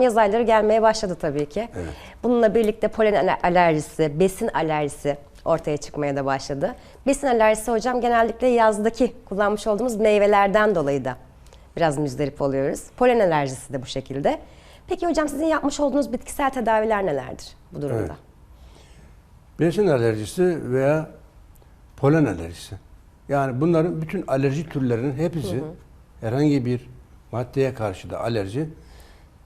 Yaz ayları gelmeye başladı tabii ki. Bununla birlikte polen aler- alerjisi, besin alerjisi ortaya çıkmaya da başladı. Besin alerjisi hocam genellikle yazdaki kullanmış olduğumuz meyvelerden dolayı da biraz müzdarip oluyoruz. Polen alerjisi de bu şekilde. Peki hocam sizin yapmış olduğunuz bitkisel tedaviler nelerdir bu durumda? Evet. Besin alerjisi veya polen alerjisi. Yani bunların bütün alerji türlerinin hepsi herhangi bir maddeye karşı da alerji.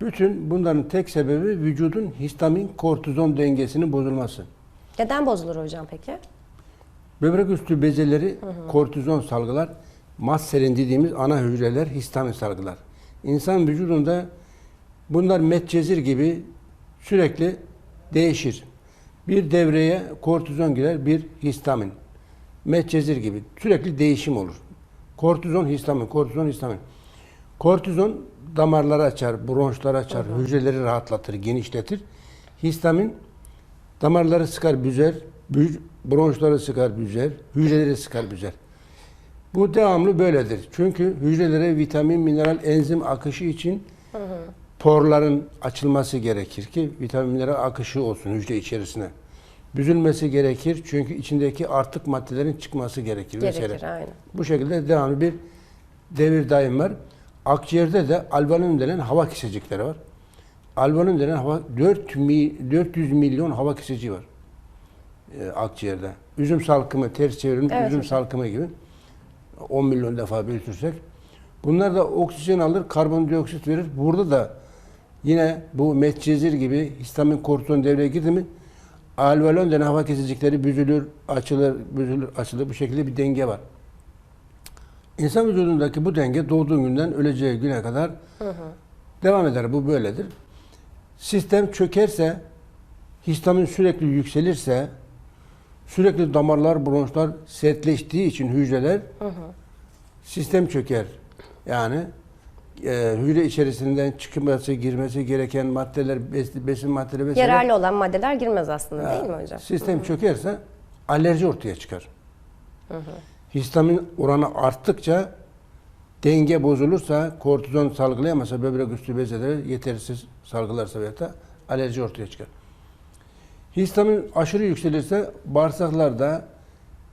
Bütün bunların tek sebebi vücudun histamin kortizon dengesinin bozulması. Neden bozulur hocam peki? Böbrek üstü bezeleri kortizon salgılar. Mast dediğimiz ana hücreler histamin salgılar. İnsan vücudunda bunlar metcezir gibi sürekli değişir. Bir devreye kortizon girer, bir histamin. Metcezir gibi sürekli değişim olur. Kortizon, histamin, kortizon, histamin. Kortizon damarları açar, bronşları açar, hücreleri rahatlatır, genişletir. Histamin Damarları sıkar büzer, bü- bronşları sıkar büzer, hücreleri sıkar büzer. Bu devamlı böyledir. Çünkü hücrelere vitamin, mineral, enzim akışı için porların açılması gerekir ki vitamin, mineral akışı olsun hücre içerisine. Büzülmesi gerekir çünkü içindeki artık maddelerin çıkması gerekir. Gerekir vesaire. aynen. Bu şekilde devamlı bir devir daim var. Akciğerde de alveolum denen hava kesecikleri var. Alveolum denen hava 4 mi, 400 milyon hava keseci var e, akciğerde. Üzüm salkımı ters çevirin Evet üzüm hocam. salkımı gibi 10 milyon defa büyütürsek bunlar da oksijen alır, karbondioksit verir. Burada da yine bu metcezir gibi histamin kortizon devreye girdi mi alveolum denen hava kesecikleri büzülür, açılır, büzülür, açılır. Bu şekilde bir denge var. İnsan vücudundaki bu denge doğduğun günden öleceği güne kadar devam eder. Bu böyledir. Sistem çökerse, histamin sürekli yükselirse, sürekli damarlar, bronşlar sertleştiği için hücreler sistem çöker. Yani e, hücre içerisinden çıkması, girmesi gereken maddeler, bes- besin maddeleri vesaire. Yararlı olan maddeler girmez aslında değil mi hocam? Sistem çökerse alerji ortaya çıkar. Histamin oranı arttıkça denge bozulursa, kortizon salgılayamasa böbrek üstü bezeleri yetersiz salgılarsa veya da alerji ortaya çıkar. Histamin aşırı yükselirse bağırsaklarda,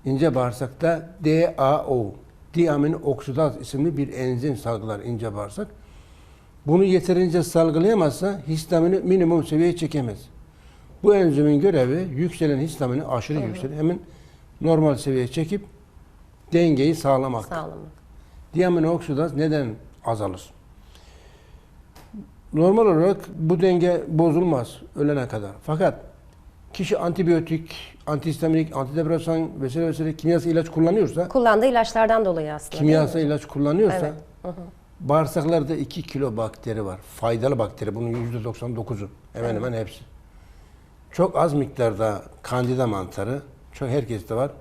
ince bağırsakta DAO, diamin oksidaz isimli bir enzim salgılar ince bağırsak. Bunu yeterince salgılayamazsa histamini minimum seviyeye çekemez. Bu enzimin görevi yükselen histamini aşırı yükselen hemen normal seviyeye çekip dengeyi sağlamak. Sağlamak. Diamin oksidaz neden azalır? Normal olarak bu denge bozulmaz ölene kadar. Fakat kişi antibiyotik, antihistaminik, antidepresan vesaire vesaire kimyasal ilaç kullanıyorsa, Kullandığı ilaçlardan dolayı aslında. kimyasal ilaç kullanıyorsa Evet. bağırsaklarda 2 kilo bakteri var. Faydalı bakteri. Bunun %99'u. Hemen hemen hepsi. Çok az miktarda kandida mantarı, çok herkeste var.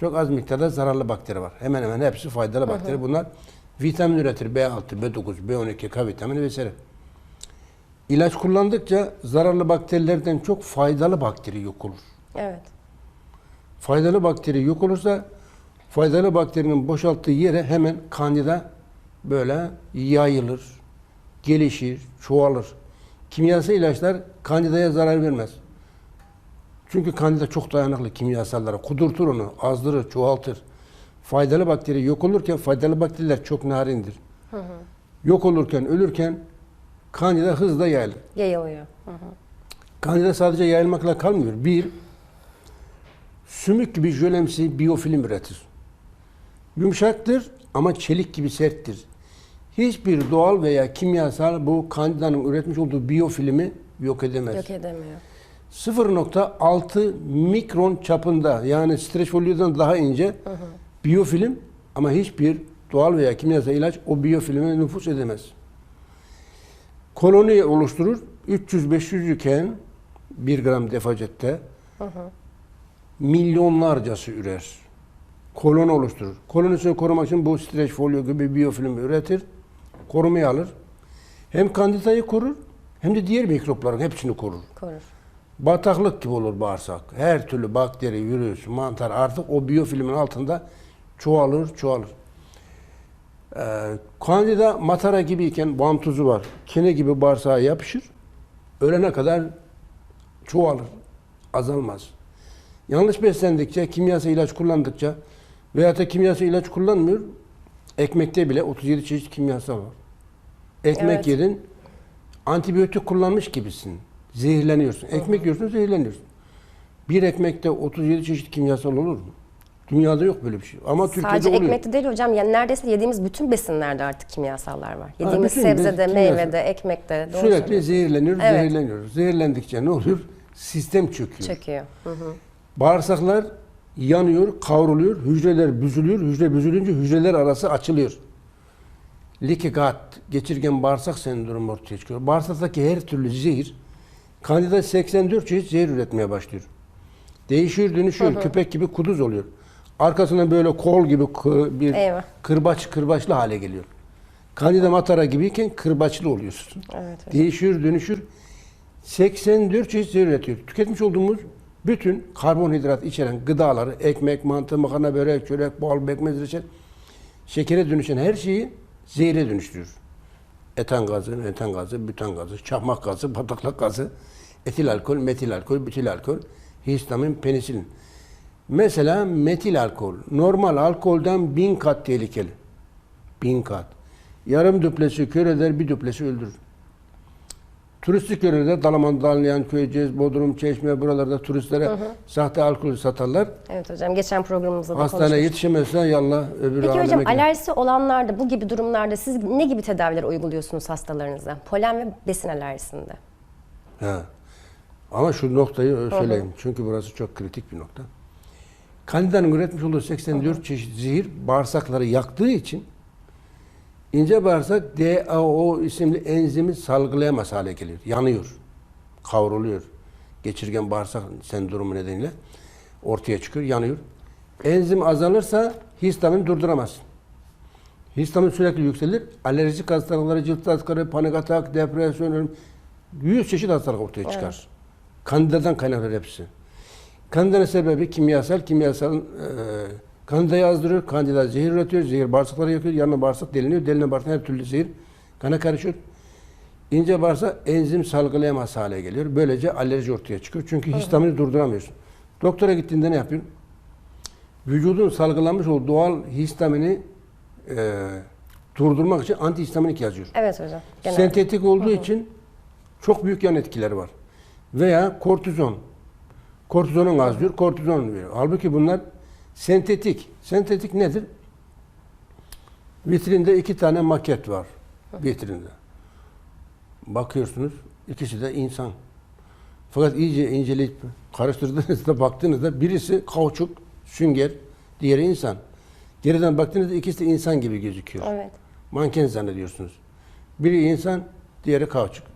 Çok az miktarda zararlı bakteri var. Hemen hemen hepsi faydalı bakteri. Bunlar vitamin üretir. B6, B9, B12, K vitamini vesaire. İlaç kullandıkça zararlı bakterilerden çok faydalı bakteri yok olur. Evet. Faydalı bakteri yok olursa faydalı bakterinin boşalttığı yere hemen kandida böyle yayılır, gelişir, çoğalır. Kimyasal ilaçlar kandidaya zarar vermez. Çünkü kandida çok dayanıklı kimyasallara. Kudurtur onu, azdırır, çoğaltır. Faydalı bakteri yok olurken faydalı bakteriler çok narindir. Yok olurken, ölürken kandida hızla yayılır. Yayılıyor. Kandida sadece yayılmakla kalmıyor. Bir, sümük gibi jölemsi biyofilm üretir. Yumuşaktır ama çelik gibi serttir. Hiçbir doğal veya kimyasal bu kandidanın üretmiş olduğu biyofilmi yok edemez. Yok edemiyor. 0.6 mikron çapında yani streç folyodan daha ince biyofilm ama hiçbir doğal veya kimyasal ilaç o biyofilme nüfus edemez. Koloni oluşturur. 300-500 iken 1 gram defacette milyonlarcası ürer. Koloni oluşturur. Kolonisini korumak için bu streç folyo gibi biyofilm üretir. Korumayı alır. Hem kandidayı korur hem de diğer mikropların hepsini korur. Korur. Bataklık gibi olur bağırsak. Her türlü bakteri, virüs, mantar artık o biyofilmin altında çoğalır, çoğalır. Ee, kandida matara gibiyken vantuzu var. Kene gibi bağırsağa yapışır. Ölene kadar çoğalır. Azalmaz. Yanlış beslendikçe, kimyasal ilaç kullandıkça veya da kimyasal ilaç kullanmıyor. Ekmekte bile 37 çeşit kimyasal var. Ekmek Evet. yedin, antibiyotik kullanmış gibisin. Zehirleniyorsun. Ekmek yiyorsun, zehirleniyorsun. Bir ekmekte 37 çeşit kimyasal olur mu? Dünyada yok böyle bir şey. Ama Türkiye'de Sadece oluyor. ekmekte değil hocam. Yani neredeyse yediğimiz bütün besinlerde artık kimyasallar var. Yediğimiz bütün sebzede, besin- meyvede, ekmekte. Doğru Sürekli söylüyorsun. zehirleniyoruz, Evet. zehirleniyoruz. Zehirlendikçe ne oluyor? Sistem çöküyor. Çöküyor. Hı hı. Bağırsaklar yanıyor, kavruluyor, hücreler büzülüyor. Hücre büzülünce hücreler arası açılıyor. Leaky gut, geçirgen bağırsak sendromu ortaya çıkıyor. Bağırsaktaki her türlü zehir, kandida 84 çeşit zehir üretmeye başlıyor. Değişiyor, dönüşüyor, köpek gibi kuduz oluyor. Arkasından böyle kol gibi bir Eyvah. kırbaç kırbaçlı hale geliyor. Kandida matara gibiyken kırbaçlı oluyorsun. Evet hocam. Değişiyor, dönüşür. 84 çeşit zehir üretiyor. Tüketmiş olduğumuz bütün karbonhidrat içeren gıdaları, ekmek, mantı, makarna, börek, çörek, bal, pekmez, reçel, şekere dönüşen her şeyi zehire dönüştürüyor. Etan gazı, etan gazı, bütan gazı, çakmak gazı, bataklak gazı, etil alkol, metil alkol, bütil alkol, histamin, penisilin. Mesela metil alkol, normal alkolden bin kat tehlikeli. Bin kat. Yarım duplesi kör eder, bir duplesi öldürür. Turistik yörelerde Dalaman, Dalyan, Köyceğiz, Bodrum, Çeşme buralarda turistlere sahte alkol satarlar. Evet hocam. Geçen programımızda da Hastaneye konuşmuştuk. yetişemezse yallah öbür Peki hocam gider. alerjisi olanlarda bu gibi durumlarda siz ne gibi tedaviler uyguluyorsunuz hastalarınıza? Polen ve besin alerjisinde. He. Ama şu noktayı söyleyeyim. Çünkü burası çok kritik bir nokta. Kandidanın üretmiş olduğu 84 çeşit zehir bağırsakları yaktığı için ince bağırsak DAO isimli enzimi salgılayamaz hale geliyor. Yanıyor. Kavruluyor. Geçirgen bağırsak sendromu nedeniyle ortaya çıkıyor, yanıyor. Enzim azalırsa histamin durduramazsın. Histamin sürekli yükselir. Alerjik hastalıkları, cilt hastalıkları, panik atak, depresyon, ölüm, 100 çeşit hastalık ortaya çıkar. Kandidadan kaynaklar hepsi. Kandidanın sebebi kimyasal, kimyasal e, kandida yazdırıyor, kandida zehir üretiyor, zehir bağırsakları yakıyor, yanına bağırsak deliniyor, deline bağırsak her türlü zehir kana karışıyor. İnce bağırsak enzim salgılayamaz hale geliyor. Böylece alerji ortaya çıkıyor. Çünkü histamini durduramıyorsun. Doktora gittiğinde ne yapıyorsun? Vücudun salgılamış olduğu doğal histamini e, durdurmak için antihistaminik yazıyor. Evet hocam. Genelde. Sentetik olduğu için çok büyük yan etkileri var. Veya kortizon. Kortizonun az diyor, kortizon veriyor. Halbuki bunlar sentetik. Sentetik nedir? Vitrinde iki tane maket var. Vitrinde. Bakıyorsunuz, ikisi de insan. Fakat iyice inceleyip karıştırdığınızda baktığınızda birisi kauçuk, sünger, diğeri insan. Geriden baktığınızda ikisi de insan gibi gözüküyor. Evet. Manken zannediyorsunuz. Biri insan, diğeri kauçuk.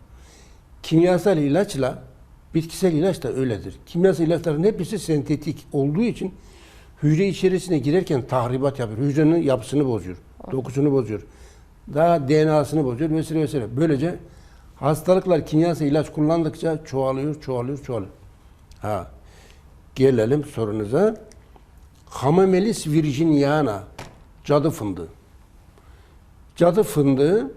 Kimyasal ilaçla, bitkisel ilaç da öyledir. Kimyasal ilaçların hepsi sentetik olduğu için hücre içerisine girerken tahribat yapıyor. Hücrenin yapısını bozuyor, dokusunu bozuyor. Daha DNA'sını bozuyor vesaire vesaire. Böylece hastalıklar kimyasal ilaç kullandıkça çoğalıyor, çoğalıyor, çoğalıyor. Ha. Gelelim sorunuza. Hamamelis virginiana, cadı fındığı. Cadı fındığı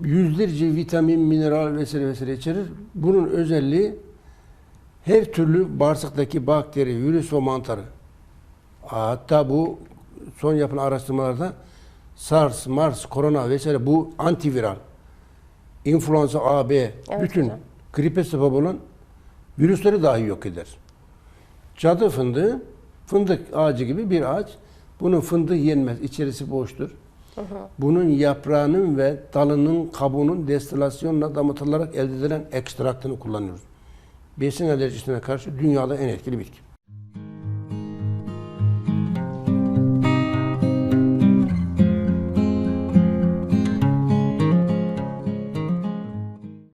yüzlerce vitamin, mineral vesaire vesaire içerir. Bunun özelliği her türlü bağırsaktaki bakteri, virüs ve mantarı. Hatta bu son yapılan araştırmalarda SARS, MARS, korona vesaire bu antiviral, influenza A, B, Evet bütün hocam. gripe sebep olan virüsleri dahi yok eder. Cadı fındığı, fındık ağacı gibi bir ağaç. Bunun fındığı yenmez, içerisi boştur. Bunun yaprağının ve dalının kabuğunun destilasyonla damıtılarak elde edilen ekstraktını kullanıyoruz. Besin alerjisine karşı dünyada en etkili bitki.